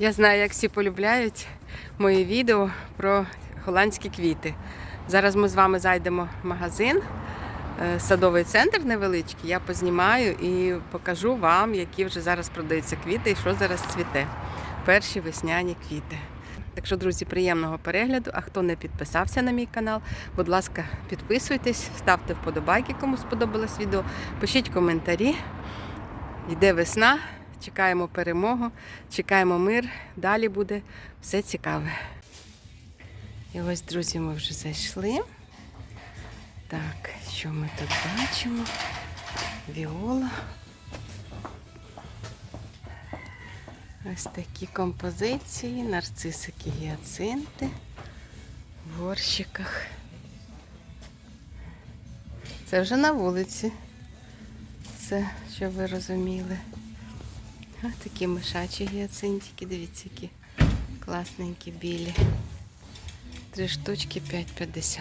Я знаю, як всі полюбляють мої відео про голландські квіти. Зараз ми з вами зайдемо в магазин, е, садовий центр невеличкий. Я познімаю і покажу вам, які вже зараз продаються квіти і що зараз цвіте. Перші весняні квіти. Так що, друзі, приємного перегляду. А хто не підписався на мій канал, будь ласка, підписуйтесь, ставте вподобайки, кому сподобалось відео, пишіть коментарі. Йде весна, чекаємо перемогу, чекаємо мир. Далі буде все цікаве. І ось, друзі, ми вже зайшли. Так, що ми тут бачимо? Віола. Ось такі композиції, нарцисики, гіацинти в горщиках. Це вже на вулиці. Це, що ви розуміли. А такі мишачі гіацинтики, дивіться, які класненькі білі. Три штучки 5,50.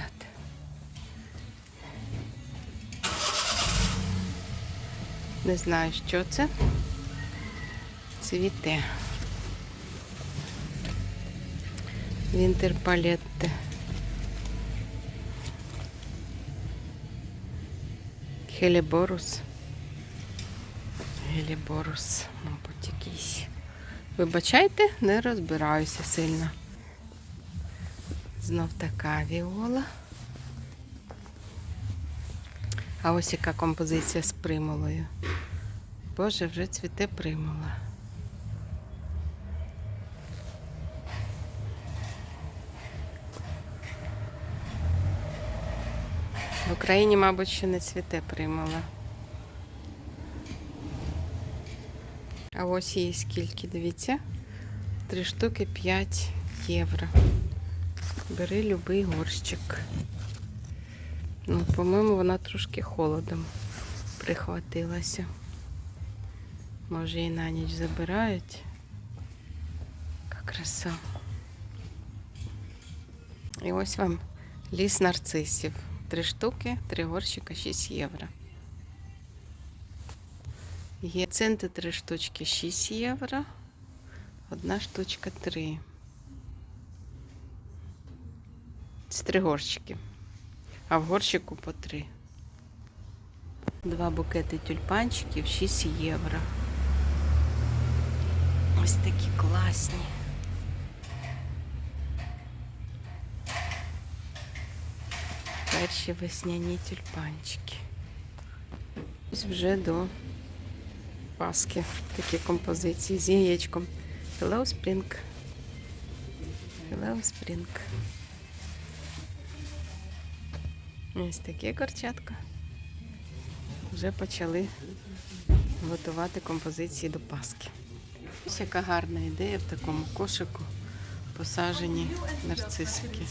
Не знаю, що це. Цвіте. Вінтерпалетте. Хеліборус. Геліборус, мабуть, якийсь. Вибачайте, не розбираюся сильно. Знов така віола. А ось яка композиція з примулою. Боже, вже цвіте примула. В Україні, мабуть, ще не цвіте примула. А ось її скільки, дивіться. Три штуки 5 євро. Бери любий горщик. Ну, по-моєму, вона трошки холодом прихватилася. Може, і на ніч забирають. Яка краса. І ось вам ліс нарцисів. Три штуки, три горщика, 6 євро. Гіацинти три штучки 6 євро. Одна штучка 3. Це три горщики. А в горщику по 3. Два букети тюльпанчиків 6 євро. Ось такі класні. Перші весняні тюльпанчики. Ось вже до Паски. Такі композиції з яєчком. Hello Spring. Hello Spring. Ось таке корчатка. Вже почали готувати композиції до Паски. Ось яка гарна ідея в такому кошику посаджені нарцисики.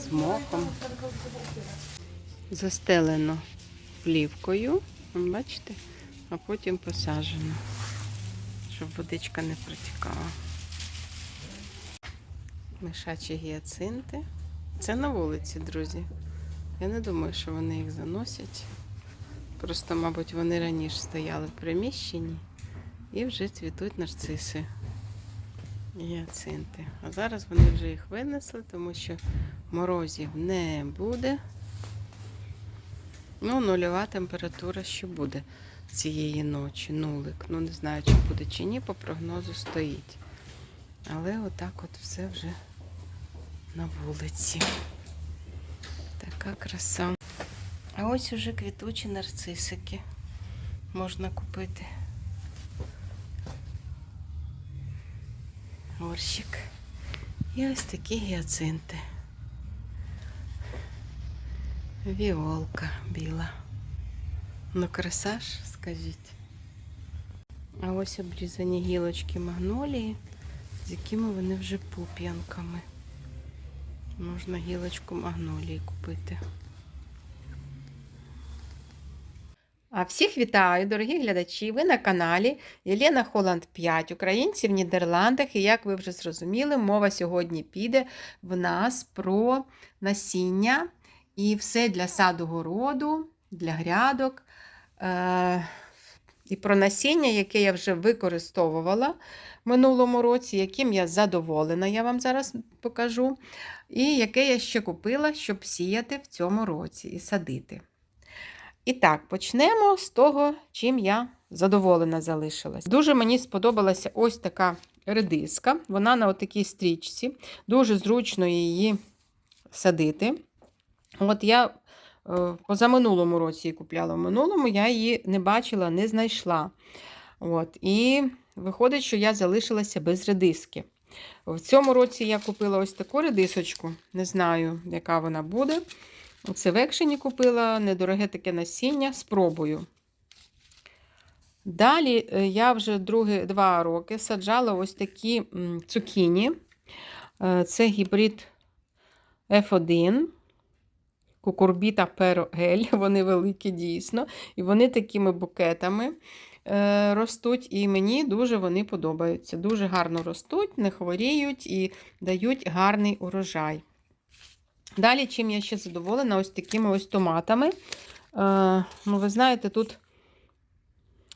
З мохом. Застелено плівкою, бачите, а потім посаджено, щоб водичка не протікала. Мишачі гіацинти. Це на вулиці, друзі. Я не думаю, що вони їх заносять. Просто, мабуть, вони раніше стояли в приміщенні і вже цвітуть нарциси. Гіацинти. А зараз вони вже їх винесли, тому що морозів не буде. Ну, нульова температура ще буде цієї ночі, нулик. Ну, не знаю, чи буде чи ні, по прогнозу стоїть. Але отак от все вже на вулиці. Така краса. А ось уже квітучі нарцисики можна купити. Горщик. І ось такі гіацинти. Віолка біла. Ну, краса ж, скажіть. А ось обрізані гілочки магнолії, з якими вони вже пуп'янками. Можна гілочку магнолії купити. А всіх вітаю, дорогі глядачі! Ви на каналі Єлена Холланд 5, українці в Нідерландах. І як ви вже зрозуміли, мова сьогодні піде в нас про насіння і все для саду городу, для грядок. Е, і про насіння, яке я вже використовувала в минулому році, яким я задоволена, я вам зараз покажу. І яке я ще купила, щоб сіяти в цьому році і садити. І так, почнемо з того, чим я задоволена залишилась. Дуже мені сподобалася ось така редиска. Вона на отакій стрічці. Дуже зручно її садити. От я е, позаминулому році її купляла. В минулому я її не бачила, не знайшла. От, І виходить, що я залишилася без редиски. В цьому році я купила ось таку редисочку. Не знаю, яка вона буде. Це в екшені купила недороге таке насіння. Спробую. Далі е, я вже другі два роки саджала ось такі цукіні. Е, Це гібрид F1, кукурбіта перогель, вони великі дійсно. І вони такими букетами е, ростуть, і мені дуже вони подобаються. Дуже гарно ростуть, не хворіють і дають гарний урожай. Далі, чим я ще задоволена, ось такими ось томатами. Е, ну, Ви знаєте, тут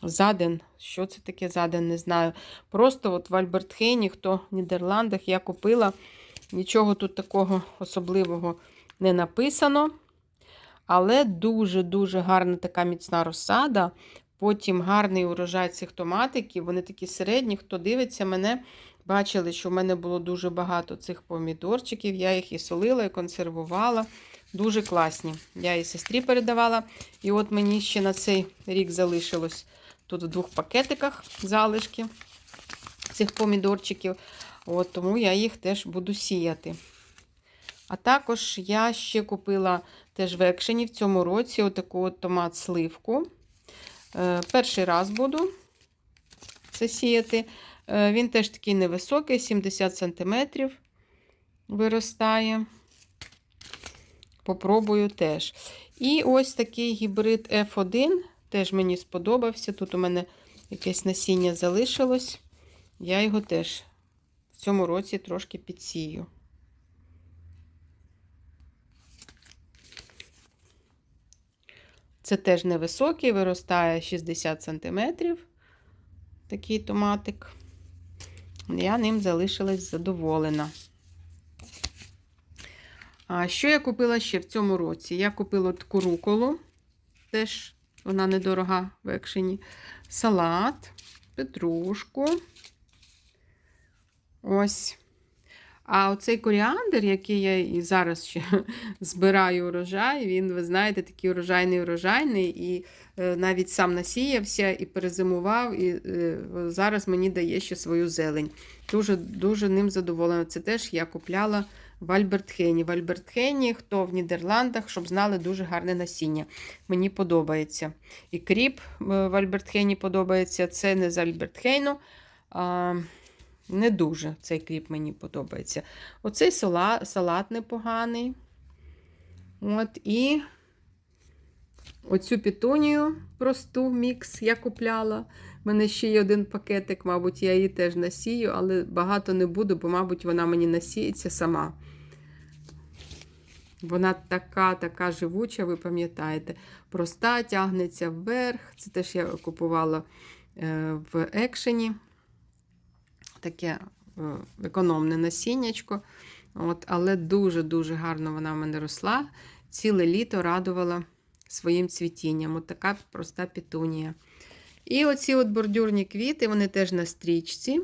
заден. Що це таке заден, не знаю. Просто от в Альбертхейні, хто в Нідерландах, я купила. Нічого тут такого особливого не написано. Але дуже-дуже гарна така міцна розсада. Потім гарний урожай цих томатиків. Вони такі середні. Хто дивиться мене, бачили, що в мене було дуже багато цих помідорчиків. Я їх і солила, і консервувала. Дуже класні. Я і сестрі передавала. І от мені ще на цей рік залишилось тут в двох пакетиках залишки цих помідорчиків. От, Тому я їх теж буду сіяти. А також я ще купила теж в екшені в цьому році отаку от томат сливку. Е, перший раз буду це сіяти. Е, він теж такий невисокий, 70 см виростає. Попробую теж. І ось такий гібрид F1 теж мені сподобався. Тут у мене якесь насіння залишилось. Я його теж в цьому році трошки підсію. Це теж невисокий, виростає 60 см. Такий томатик. Я ним залишилась задоволена. А що я купила ще в цьому році? Я купила таку руколу, теж вона недорога в екшені. Салат, петрушку. Ось. А оцей коріандр, який я і зараз ще збираю урожай, він, ви знаєте, такий урожайний урожайний, і е, навіть сам насіявся і перезимував, і е, зараз мені дає ще свою зелень. Дуже дуже ним задоволена. Це теж я купляла в Альбертхені. В Альбертхені, хто в Нідерландах, щоб знали дуже гарне насіння. Мені подобається. І кріп е, в Альбертхені подобається. Це не з Альбертхейну. А, Не дуже цей кріп мені подобається. Оцей салат, салат непоганий. От, І оцю пітунію просту мікс я купляла. У мене ще є один пакетик, мабуть, я її теж насію, але багато не буду, бо, мабуть, вона мені насіється сама. Вона така, така живуча, ви пам'ятаєте, проста, тягнеться вверх. Це теж я купувала е, в екшені. Таке е, економне насіннячко. От, Але дуже-дуже гарно вона в мене росла. Ціле літо радувала своїм цвітінням. От така проста пітунія. І оці от бордюрні квіти, вони теж на стрічці.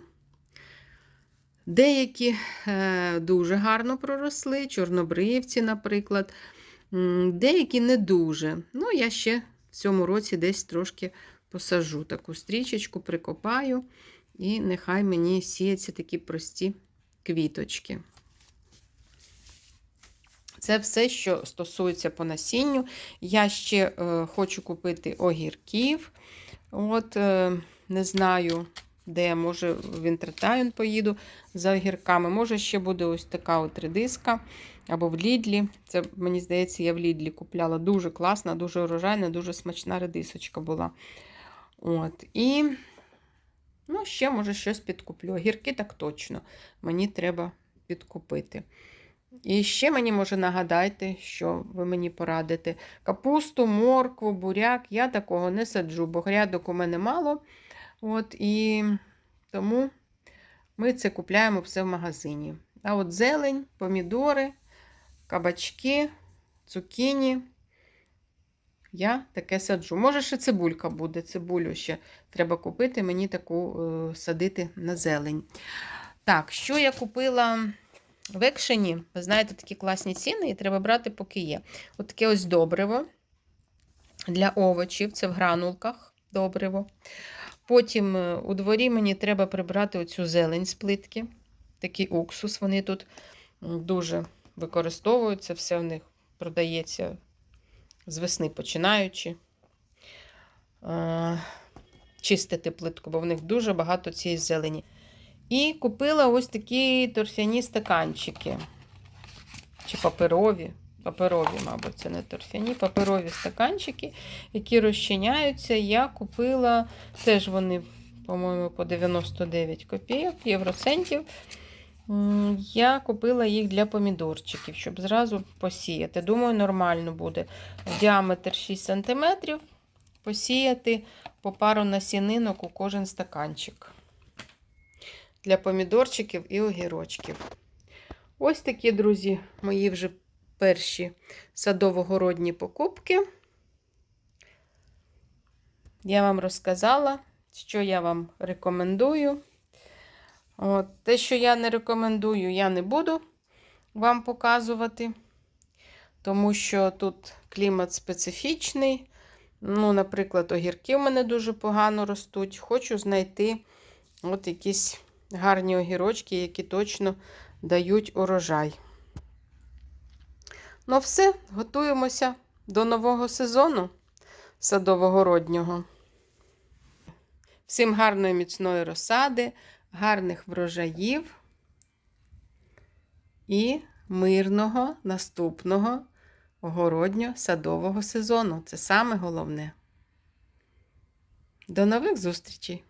Деякі е, дуже гарно проросли, чорнобривці, наприклад. Деякі не дуже. Ну, я ще в цьому році десь трошки посажу таку стрічечку, прикопаю, і нехай мені сіяться такі прості квіточки. Це все, що стосується по насінню. Я ще е, хочу купити огірків. От, е, не знаю, де може в Інтертайн поїду за огірками. Може, ще буде ось така от редиска. Або в Лідлі. Це, мені здається, я в Лідлі купляла. Дуже класна, дуже урожайна, дуже смачна редисочка була. От, І, ну, ще, може, щось підкуплю. Огірки так точно. Мені треба підкупити. І ще мені може нагадайте, що ви мені порадите. Капусту, моркву, буряк. Я такого не саджу, бо грядок у мене мало. От, і тому ми це купляємо все в магазині. А от зелень, помідори, кабачки, цукіні. Я таке саджу. Може, ще цибулька буде. Цибулю ще треба купити, мені таку е, садити на зелень. Так, що я купила в екшені? Ви знаєте, такі класні ціни, і треба брати, поки є. От таке ось добриво для овочів, це в гранулках добриво. Потім е, у дворі мені треба прибрати оцю зелень з плитки. Такий уксус. Вони тут дуже використовуються, все в них продається з весни починаючи. Е, Чистити плитку, бо в них дуже багато цієї зелені. І купила ось такі торфяні стаканчики. Чи паперові. Паперові, мабуть, це не торфяні, паперові стаканчики, які розчиняються. Я купила теж вони, по-моєму, по 99 копійок, євроцентів. Я купила їх для помідорчиків, щоб зразу посіяти. Думаю, нормально буде. Діаметр 6 см посіяти по пару насінинок у кожен стаканчик. Для помідорчиків і огірочків. Ось такі, друзі, мої вже перші садово-городні покупки. Я вам розказала, що я вам рекомендую. От, те, що я не рекомендую, я не буду вам показувати, тому що тут клімат специфічний. Ну, наприклад, огірки в мене дуже погано ростуть. Хочу знайти от якісь гарні огірочки, які точно дають урожай. Ну, все, готуємося до нового сезону садово-городнього. Всім гарної міцної розсади, гарних врожаїв і мирного наступного городньо-садового сезону. Це саме головне. До нових зустрічей!